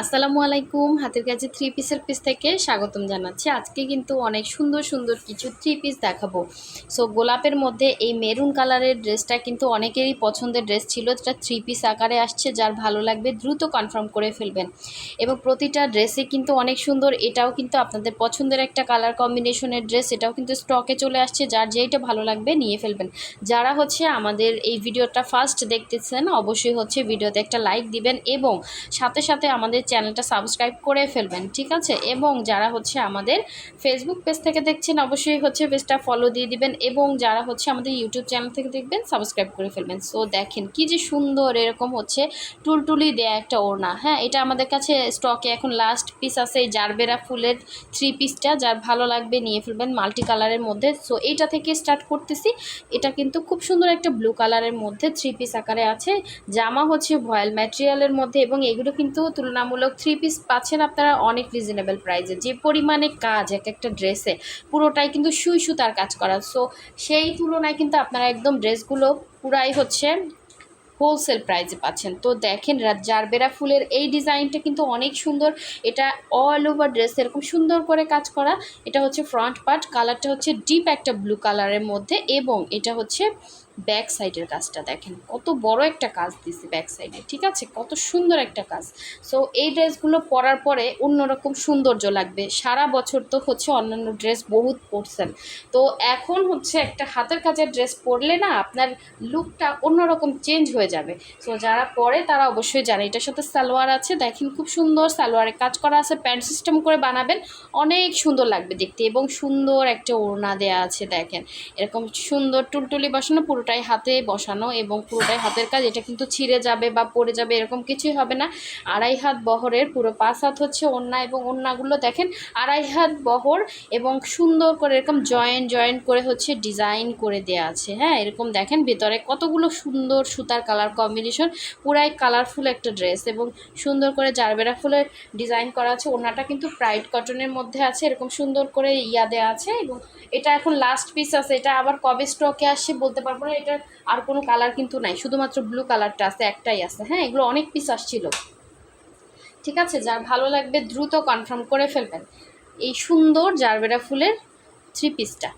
আসসালামু আলাইকুম। হাতের কাছে থ্রি পিসের পিস থেকে স্বাগতম জানাচ্ছি। আজকে কিন্তু অনেক সুন্দর সুন্দর কিছু থ্রি পিস দেখাবো। সো গোলাপের মধ্যে এই মেরুন কালারের ড্রেসটা কিন্তু অনেকেরই পছন্দের ড্রেস ছিল। যেটা থ্রি পিস আকারে আসছে, যার ভালো লাগবে দ্রুত কনফার্ম করে ফেলবেন। এবং প্রতিটা ড্রেসে কিন্তু অনেক সুন্দর। এটাও কিন্তু আপনাদের পছন্দের একটা কালার কম্বিনেশনের ড্রেস এটাও কিন্তু স্টকে চলে আসছে। যার যেইটা ভালো লাগবে নিয়ে ফেলবেন। যারা হচ্ছে আমাদের এই ভিডিওটা ফার্স্ট দেখতেছেন, অবশ্যই হচ্ছে ভিডিওতে একটা লাইক দিবেন এবং সাথে সাথে আমাদের চ্যানেলটা সাবস্ক্রাইব করে ফেলবেন, ঠিক আছে? এবং যারা হচ্ছে আমাদের ফেসবুক পেজ থেকে দেখছেন, অবশ্যই হচ্ছে পেজটা ফলো দিয়ে দিবেন এবং যারা হচ্ছে আমাদের ইউটিউব চ্যানেল থেকে দেখবেন সাবস্ক্রাইব করে ফেলবেন। সো দেখেন কি যে সুন্দর এরকম হচ্ছে টুলটুলি দেয়া একটা ওড়না হ্যাঁ? এটা আমাদের কাছে স্টকে এখন লাস্ট পিস আছে, এই জারবেরা ফুলের থ্রি পিসটা যার ভালো লাগবে নিয়ে ফেলবেন মাল্টি কালারের মধ্যে। সো এইটা থেকে স্টার্ট করতেছি। এটা কিন্তু খুব সুন্দর একটা ব্লু কালারের মধ্যে থ্রি পিস আকারে আছে। জামা হচ্ছে ভয়েল ম্যাটেরিয়ালের মধ্যে এবং এগুলো কিন্তু তুলনামূলক থ্রি পিস পাচ্ছেন আপনারা অনেক রিজনেবল প্রাইসে যে পরিমাণে কাজ, এক একটা ড্রেসে পুরোটাই কিন্তু সুই সুতার কাজ করা। সো সেই তুলনায় কিন্তু আপনারা একদম ড্রেসগুলো পুরাই হচ্ছে হোলসেল প্রাইসে পাচ্ছেন। তো দেখেন জারবেরা ফুলের এই ডিজাইনটা কিন্তু অনেক সুন্দর। এটা অল ওভার ড্রেস এরকম সুন্দর করে কাজ করা। এটা হচ্ছে ফ্রন্ট পার্ট কালারটা হচ্ছে ডিপ একটা ব্লু কালারের মধ্যে এবং এটা হচ্ছে ব্যাক সাইডের কাজটা দেখেন। কত বড় একটা কাজ দিছে ব্যাক সাইডে ঠিক আছে? কত সুন্দর একটা কাজ সো এই ড্রেসগুলো পরার পরে অন্যরকম সৌন্দর্য লাগবে। সারা বছর তো হচ্ছে অন্যান্য ড্রেস বহুত পরছেন। তো এখন হচ্ছে একটা হাতের কাজের ড্রেস পরলে না আপনার লুকটা অন্যরকম চেঞ্জ হয়ে যাবে। সো যারা পরে তারা অবশ্যই জানে। এটার সাথে সালোয়ার আছে, দেখেন খুব সুন্দর সালোয়ারে কাজ করা আছে। প্যান্ট সিস্টেম করে বানাবেন, অনেক সুন্দর লাগবে দেখতে। এবং সুন্দর একটা ওড়না দেয়া আছে, দেখেন। এরকম সুন্দর টুলটুলি বসানো পুরোটাই হাতে বসানো এবং পুরোটাই হাতের কাজ, এটা কিন্তু ছিঁড়ে যাবে বা পড়ে যাবে এরকম কিছুই হবে না। আড়াই হাত বহরের পুরো পাঁচ হাত হচ্ছে ওড়না এবং ওড়নাগুলো দেখেন, আড়াই হাত বহর এবং সুন্দর করে এরকম জয়েন্ট জয়েন্ট করে হচ্ছে ডিজাইন করে দেয়া আছে। হ্যাঁ এরকম দেখেন ভেতরে কতগুলো সুন্দর সুতার কালার কম্বিনেশন, পুরাই কালারফুল একটা ড্রেস এবং সুন্দর করে জারবেরা ফুলের ডিজাইন করা আছে। ওড়নাটা কিন্তু প্রাইড কটনের মধ্যে আছে, এরকম সুন্দর করে ইয়া দেওয়া আছে এবং এটা এখন লাস্ট পিস আছে, এটা আবার কবে স্টকে আসছে বলতে পারব না এটার আর কোনো কালার কিন্তু নাই। শুধুমাত্র ব্লু কালারটা আছে, একটাই আছে। হ্যাঁ এগুলো অনেক পিস আসছিল। ঠিক আছে? যার ভালো লাগবে দ্রুত কনফার্ম করে ফেলবেন। এই সুন্দর জারবেরা ফুলের থ্রি পিসটা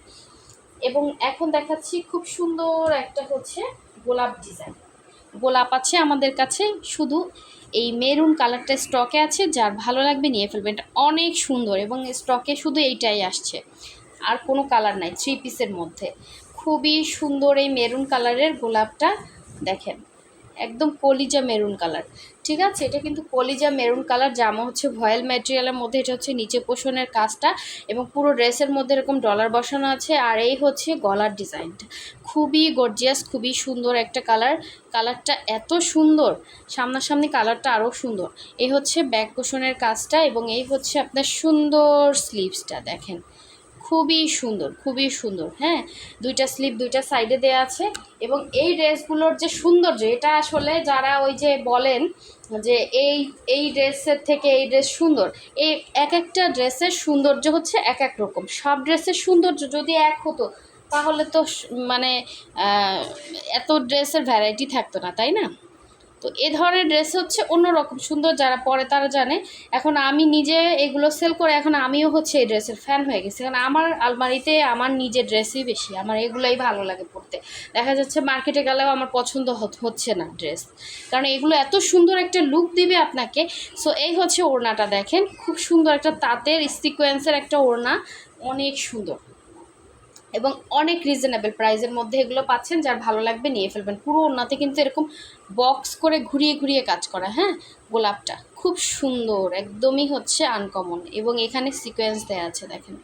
এবং এখন দেখাচ্ছি খুব সুন্দর একটা হচ্ছে গোলাপ ডিজাইন গোলাপ আছে আমাদের কাছে, শুধু এই মেরুন কালারটা স্টকে আছে। যার ভালো লাগবে নিয়ে ফেলবেন। এটা অনেক সুন্দর এবং স্টকে শুধু এইটাই আসছে। আর কোনো কালার নাই থ্রি পিসের মধ্যে। খুবই সুন্দর এই মেরুন কালারের গোলাপটা দেখেন। একদম কলিজা মেরুন কালার। ঠিক আছে? এটা কিন্তু কলিজা মেরুন কালার জামা হচ্ছে ভয়েল ম্যাটেরিয়ালের মধ্যে, এটা হচ্ছে নিচে পোষণের কাজটা এবং পুরো ড্রেসের মধ্যে এরকম ডলার বসানো আছে আর এই হচ্ছে গলার ডিজাইনটা খুবই গর্জিয়াস, খুবই সুন্দর একটা কালার। কালারটা এত সুন্দর, সামনাসামনি কালারটা আরও সুন্দর। এই হচ্ছে ব্যাক পোষণের কাজটা এবং এই হচ্ছে আপনার সুন্দর স্লিভসটা, দেখেন। খুবই সুন্দর খুবই সুন্দর হ্যাঁ? দুইটা স্লিপ দুইটা সাইডে দেওয়া আছে এবং এই ড্রেসগুলোর যে সৌন্দর্য, এটা আসলে যারা ওই যে বলেন যে এই এই ড্রেসের থেকে এই ড্রেস সুন্দর এই এক একটা ড্রেসের সৌন্দর্য হচ্ছে এক এক রকম। সব ড্রেসের সৌন্দর্য যদি এক হতো, তাহলে তো মানে এত ড্রেসের ভ্যারাইটি থাকতো না, তাই না? তো এ ধরনের ড্রেস হচ্ছে অন্যরকম, সুন্দর যারা পরে তারা জানে। এখন আমি নিজে এগুলো সেল করে এখন আমিও হচ্ছে এই ড্রেসের ফ্যান হয়ে গেছি। কারণ আমার আলমারিতে আমার নিজের ড্রেসই বেশি, আমার এগুলোই ভালো লাগে পরতে। দেখা যাচ্ছে মার্কেটে গেলেও আমার পছন্দ হচ্ছে না ড্রেস। কারণ এগুলো এত সুন্দর একটা লুক দিবে আপনাকে। সো এই হচ্ছে ওড়নাটা দেখেন, খুব সুন্দর একটা তাঁতের সিকোয়েন্সের একটা ওড়না, অনেক সুন্দর। এবং অনেক রিজনেবল প্রাইসের মধ্যে এগুলো পাচ্ছেন, যার ভালো লাগবে নিয়ে ফেলবেন। পুরো ওনাতে কিন্তু এরকম বক্স করে ঘুরিয়ে ঘুরিয়ে কাজ করা হ্যাঁ? গোলাপটা খুব সুন্দর, একদমই হচ্ছে আনকমন এবং এখানে সিকোয়েন্স দেওয়া আছে, দেখেন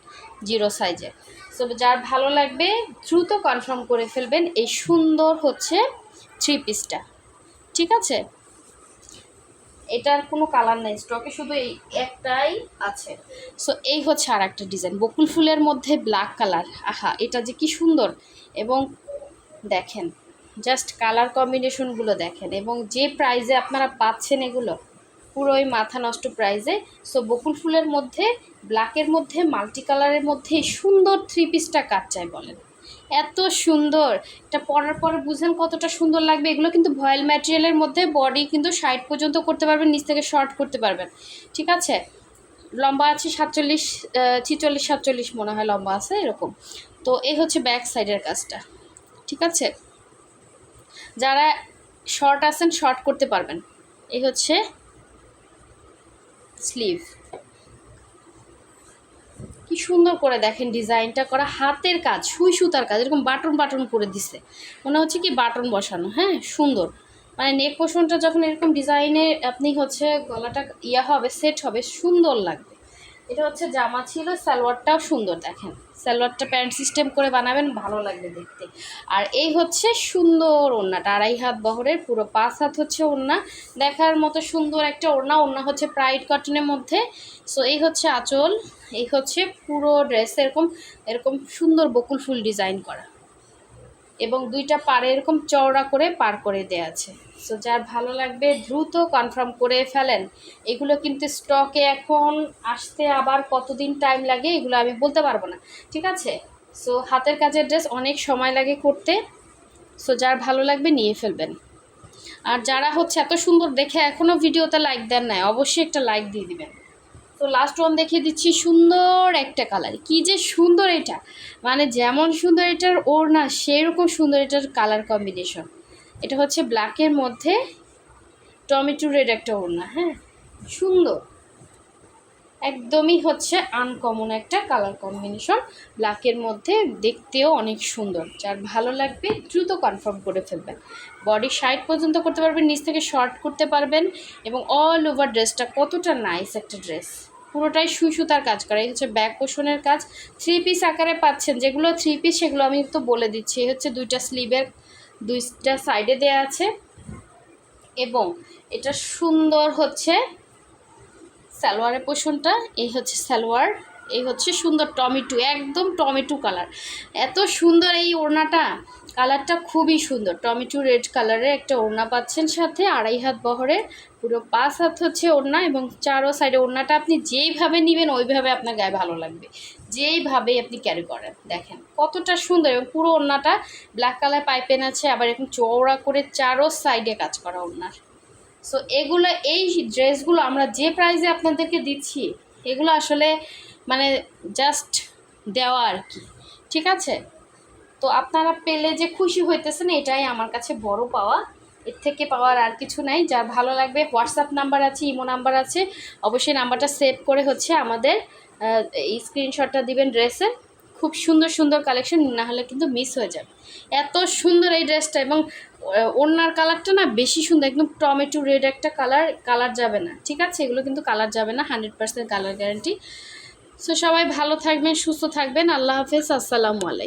জিরো সাইজে সো যার ভালো লাগবে, দ্রুত কনফার্ম করে ফেলবেন এই সুন্দর হচ্ছে থ্রি পিসটা ঠিক আছে? এটার কোনো কালার নেই, স্টকে শুধু এই একটাই আছে। সো এই হচ্ছে আর একটা ডিজাইন, বকুল ফুলের মধ্যে ব্ল্যাক কালার। আহা, এটা যে কি সুন্দর। এবং দেখেন, জাস্ট কালার কম্বিনেশনগুলো দেখেন, এবং যে প্রাইজে আপনারা পাচ্ছেন এগুলো, পুরোই মাথা নষ্ট প্রাইজে সো বকুল ফুলের মধ্যে, ব্ল্যাকের মধ্যে, মাল্টি কালারের মধ্যে সুন্দর থ্রি পিসটা কাট চাই বলেন। এত সুন্দর। এটা পরার পরে বুঝেন কতটা সুন্দর লাগবে। এগুলো কিন্তু ভয়েল ম্যাটেরিয়ালের মধ্যে বডি কিন্তু সাইড পর্যন্ত করতে পারবেন, নিচ থেকে শর্ট করতে পারবেন। ঠিক আছে? লম্বা আছে সাতচল্লিশ ছিচল্লিশ, সাতচল্লিশ মনে হয় লম্বা আছে এরকম। তো এই হচ্ছে ব্যাক সাইডের কাজটা। ঠিক আছে? যারা শর্ট আছেন শর্ট করতে পারবেন। এই হচ্ছে স্লিভ কি সুন্দর করে দেখেন ডিজাইনটা করা, হাতের কাজ, সুই সুতার কাজ, এরকম বাটন বাটন করে দিছে। মনে হচ্ছে কি বাটন বসানো হ্যাঁ? সুন্দর। মানে নেক পোষণটা যখন এরকম ডিজাইনে আপনি হচ্ছে গলাটা ইয়া হবে সেট হবে, সুন্দর লাগবে। এটা হচ্ছে জামা ছিল, সালোয়ারটাও সুন্দর, দেখেন। সালোয়ারটা প্যান্ট সিস্টেম করে বানাবেন, ভালো লাগবে দেখতে। আর এই হচ্ছে সুন্দর ওড়নাটা আড়াই হাত বহরের, পুরো পাঁচ হাত হচ্ছে ওড়না। দেখার মতো সুন্দর একটা ওড়না ওড়না হচ্ছে প্রাইড কটনের মধ্যে। সো এই হচ্ছে আঁচল, এই হচ্ছে পুরো ড্রেস এরকম এরকম সুন্দর বকুল ফুল ডিজাইন করা। এবং দুইটা পাড়ে এরকম চওড়া করে পার করে দেওয়া আছে। সো যার ভালো লাগবে দ্রুত কনফার্ম করে ফেলেন। এগুলো কিন্তু স্টকে এখন আসতে আবার কতদিন টাইম লাগে এগুলো আমি বলতে পারব না। ঠিক আছে? সো হাতের কাজের ড্রেস অনেক সময় লাগে করতে। সো যার ভালো লাগবে নিয়ে ফেলবেন। আর যারা হচ্ছে এত সুন্দর দেখে এখনও ভিডিওতে লাইক দেন নাই, অবশ্যই একটা লাইক দিয়ে দিবেন। তো লাস্ট ওয়ান দেখিয়ে দিচ্ছি, সুন্দর একটা কালার কি যে সুন্দর এটা! মানে যেমন সুন্দর এটার ওর না সেরকম সুন্দর এটার কালার কম্বিনেশন এটা হচ্ছে ব্ল্যাকের মধ্যে টমেটো রেড একটা ওড়না হ্যাঁ? সুন্দর! একদমই হচ্ছে আনকমন একটা কালার কম্বিনেশন ব্ল্যাকের মধ্যে দেখতেও অনেক সুন্দর। যার ভালো লাগবে দ্রুত কনফার্ম করে ফেলবেন। বডি সাইড পর্যন্ত করতে পারবেন, নিচ থেকে শর্ট করতে পারবেন এবং অল ওভার ড্রেসটা কতটা নাইস একটা ড্রেস পুরোটাই সুই সুতার কাজ করা। এই হচ্ছে ব্যাক পোষণের কাজ। থ্রি পিস আকারে পাচ্ছেন। যেগুলো থ্রি পিস সেগুলো আমি তো বলে দিচ্ছি। এই হচ্ছে দুইটা স্লিভের দুইটা সাইডে দেয়া আছে। এবং এটা সুন্দর হচ্ছে সালোয়ারের পোষণটা, এই হচ্ছে সালোয়ার, এই হচ্ছে সুন্দর টমেটো, একদম টমেটো কালার। এত সুন্দর এই ওড়নাটা, কালারটা খুবই সুন্দর। টমেটো রেড কালারের একটা ওড়না পাচ্ছেন সাথে, আড়াই হাত বহরের পুরো পাঁচ হাত হচ্ছে ওড়না এবং চারো সাইডে ওড়নাটা আপনি যেইভাবে নেবেন, ওইভাবে আপনার গায়ে ভালো লাগবে। যেইভাবে আপনি ক্যারি করেন, দেখেন কতটা সুন্দর এবং পুরো ওড়নাটা ব্ল্যাক কালার পাইপেন আছে, আবার এরকম চওড়া করে চারো সাইডে কাজ করা ওড়নার। সো এগুলো, এই ড্রেসগুলো আমরা যে প্রাইসে আপনাদেরকে দিচ্ছি, এগুলো আসলে মানে জাস্ট দেওয়া আর কি, ঠিক আছে? তো আপনারা পেলে যে খুশি হইতেছেন, এটাই আমার কাছে বড় পাওয়া। এর থেকে পাওয়ার আর কিছু নাই যার ভালো লাগবে। হোয়াটসঅ্যাপ নাম্বার আছে ইমো নাম্বার আছে। অবশ্যই নাম্বারটা সেভ করে হচ্ছে আমাদের এই স্ক্রিনশটটা দিবেন ড্রেসের খুব সুন্দর সুন্দর কালেকশন না হলে কিন্তু মিস হয়ে যাবে। এত সুন্দর এই ড্রেসটা এবং ওনার কালারটা না বেশি সুন্দর, একদম টমেটো রেড একটা কালার কালার যাবে না, ঠিক আছে? এগুলো কিন্তু কালার যাবে না hundred percent colour guarantee so সবাই ভালো থাকবেন, সুস্থ থাকবেন, আল্লাহ হাফেজ, আসসালামু আলাইকুম।